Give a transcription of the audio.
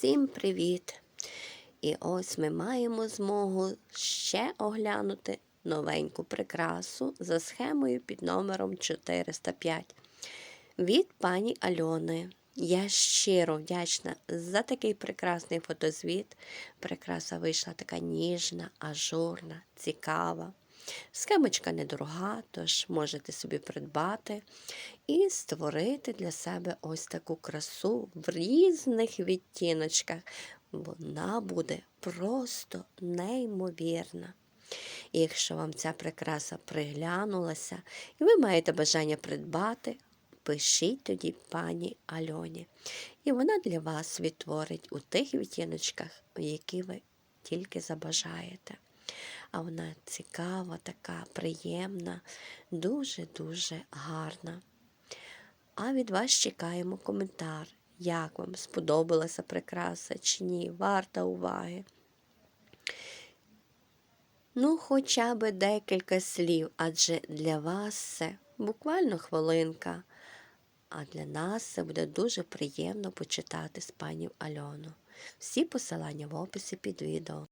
Всім привіт! І ось ми маємо змогу ще оглянути новеньку прикрасу за схемою під номером 405 від пані Альони. Я щиро вдячна за такий прекрасний фотозвіт. Прикраса вийшла така ніжна, ажурна, цікава. Схемочка недорога, тож можете собі придбати і створити для себе ось таку красу в різних відтіночках. Вона буде просто неймовірна. І якщо вам ця прикраса приглянулася, і ви маєте бажання придбати, пишіть тоді пані Альоні. І вона для вас відтворить у тих відтіночках, які ви тільки забажаєте. А вона цікава, така приємна, дуже-дуже гарна. А від вас чекаємо коментар, як вам сподобалася прикраса чи ні, варта уваги. Ну, хоча б декілька слів, адже для вас це буквально хвилинка. А для нас це буде дуже приємно почитати з пані Альону. Всі посилання в описі під відео.